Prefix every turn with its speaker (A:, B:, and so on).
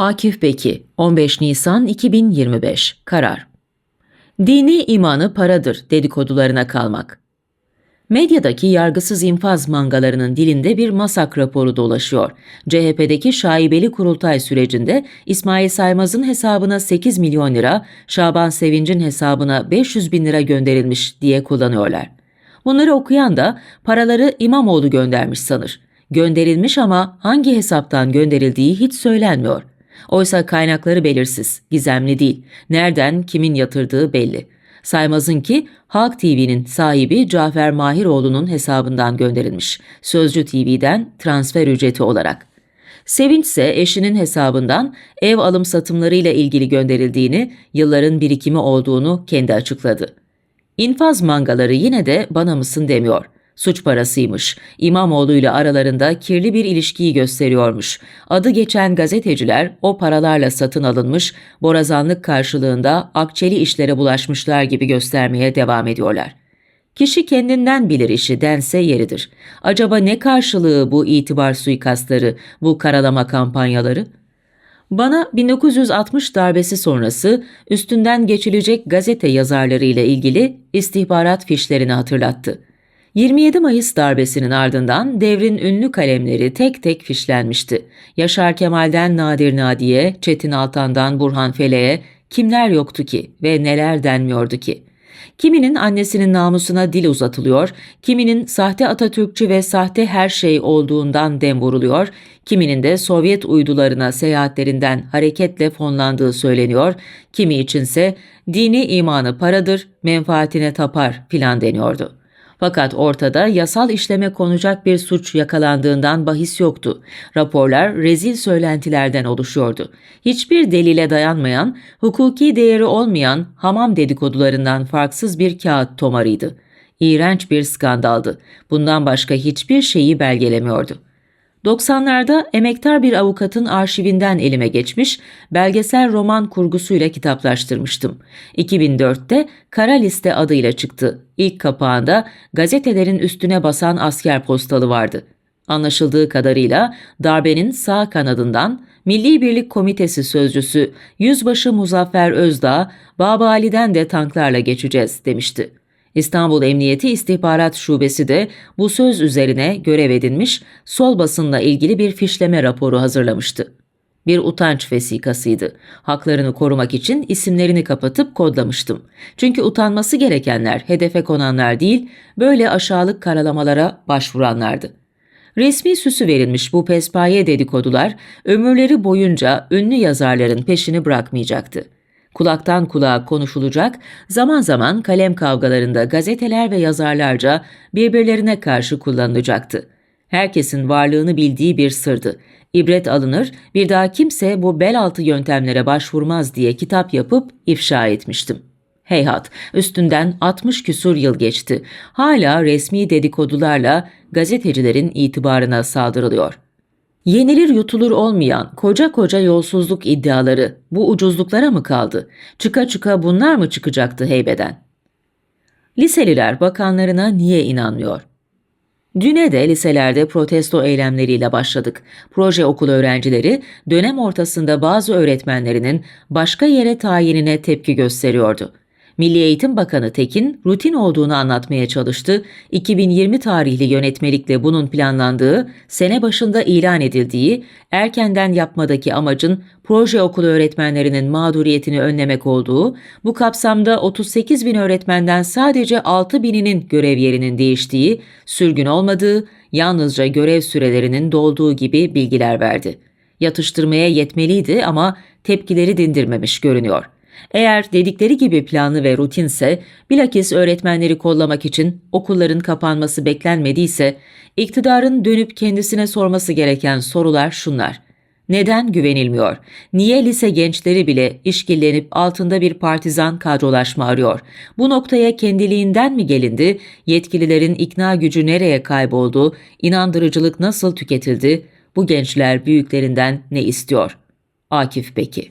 A: Akif Beki 15 Nisan 2025 Karar Dini imanı paradır dedikodularına kalmak. Medyadaki yargısız infaz mangalarının dilinde bir masak raporu dolaşıyor. CHP'deki şaibeli kurultay sürecinde İsmail Saymaz'ın hesabına 8 milyon lira, Şaban Sevinç'in hesabına 500 bin lira gönderilmiş diye kullanıyorlar. Bunları okuyan da paraları İmamoğlu göndermiş sanır. Gönderilmiş ama hangi hesaptan gönderildiği hiç söylenmiyor. Oysa kaynakları belirsiz, gizemli değil. Nereden, kimin yatırdığı belli. Saymaz'ınki Halk TV'nin sahibi Cafer Mahiroğlu'nun hesabından gönderilmiş. Sözcü TV'den transfer ücreti olarak. Sevinç ise eşinin hesabından ev alım satımlarıyla ilgili gönderildiğini, yılların birikimi olduğunu kendi açıkladı. İnfaz mangaları yine de bana mısın demiyor. Suç parasıymış. İmamoğlu ile aralarında kirli bir ilişkiyi gösteriyormuş. Adı geçen gazeteciler o paralarla satın alınmış, borazanlık karşılığında akçeli işlere bulaşmışlar gibi göstermeye devam ediyorlar. Kişi kendinden bilir işi dense yeridir. Acaba ne karşılığı bu itibar suikastları, bu karalama kampanyaları? Bana 1960 darbesi sonrası üstünden geçilecek gazete yazarları ile ilgili istihbarat fişlerini hatırlattı. 27 Mayıs darbesinin ardından devrin ünlü kalemleri tek tek fişlenmişti. Yaşar Kemal'den Nadir Nadi'ye, Çetin Altan'dan Burhan Fele'ye kimler yoktu ki ve neler denmiyordu ki? Kiminin annesinin namusuna dil uzatılıyor, kiminin sahte Atatürkçü ve sahte her şey olduğundan dem vuruluyor, kiminin de Sovyet uydularına seyahatlerinden hareketle fonlandığı söyleniyor, kimi içinse dini imanı paradır, menfaatine tapar filan deniyordu. Fakat ortada yasal işleme konacak bir suç yakalandığından bahis yoktu. Raporlar rezil söylentilerden oluşuyordu. Hiçbir delile dayanmayan, hukuki değeri olmayan hamam dedikodularından farksız bir kağıt tomarıydı. İğrenç bir skandaldı. Bundan başka hiçbir şeyi belgelemiyordu. 90'larda emektar bir avukatın arşivinden elime geçmiş, belgesel roman kurgusuyla kitaplaştırmıştım. 2004'te Kara Liste adıyla çıktı. İlk kapağında gazetelerin üstüne basan asker postalı vardı. Anlaşıldığı kadarıyla darbenin sağ kanadından Milli Birlik Komitesi sözcüsü Yüzbaşı Muzaffer Özdağ, Baba Ali'den de tanklarla geçeceğiz demişti. İstanbul Emniyeti İstihbarat Şubesi de bu söz üzerine görev edinmiş, sol basınla ilgili bir fişleme raporu hazırlamıştı. Bir utanç vesikasıydı. Haklarını korumak için isimlerini kapatıp kodlamıştım. Çünkü utanması gerekenler hedefe konanlar değil, böyle aşağılık karalamalara başvuranlardı. Resmi süsü verilmiş bu pespaye dedikodular ömürleri boyunca ünlü yazarların peşini bırakmayacaktı kulaktan kulağa konuşulacak, zaman zaman kalem kavgalarında gazeteler ve yazarlarca birbirlerine karşı kullanılacaktı. Herkesin varlığını bildiği bir sırdı. İbret alınır, bir daha kimse bu bel altı yöntemlere başvurmaz diye kitap yapıp ifşa etmiştim. Heyhat, üstünden 60 küsur yıl geçti. Hala resmi dedikodularla gazetecilerin itibarına saldırılıyor.'' Yenilir yutulur olmayan koca koca yolsuzluk iddiaları bu ucuzluklara mı kaldı? Çıka çıka bunlar mı çıkacaktı heybeden? Liseliler bakanlarına niye inanmıyor? Düne de liselerde protesto eylemleriyle başladık. Proje okul öğrencileri dönem ortasında bazı öğretmenlerinin başka yere tayinine tepki gösteriyordu. Milli Eğitim Bakanı Tekin rutin olduğunu anlatmaya çalıştı. 2020 tarihli yönetmelikle bunun planlandığı, sene başında ilan edildiği, erkenden yapmadaki amacın proje okulu öğretmenlerinin mağduriyetini önlemek olduğu, bu kapsamda 38 bin öğretmenden sadece 6 bininin görev yerinin değiştiği, sürgün olmadığı, yalnızca görev sürelerinin dolduğu gibi bilgiler verdi. Yatıştırmaya yetmeliydi ama tepkileri dindirmemiş görünüyor.'' Eğer dedikleri gibi planlı ve rutinse, bilakis öğretmenleri kollamak için okulların kapanması beklenmediyse, iktidarın dönüp kendisine sorması gereken sorular şunlar. Neden güvenilmiyor? Niye lise gençleri bile işkillenip altında bir partizan kadrolaşma arıyor? Bu noktaya kendiliğinden mi gelindi? Yetkililerin ikna gücü nereye kayboldu? İnandırıcılık nasıl tüketildi? Bu gençler büyüklerinden ne istiyor? Akif Beki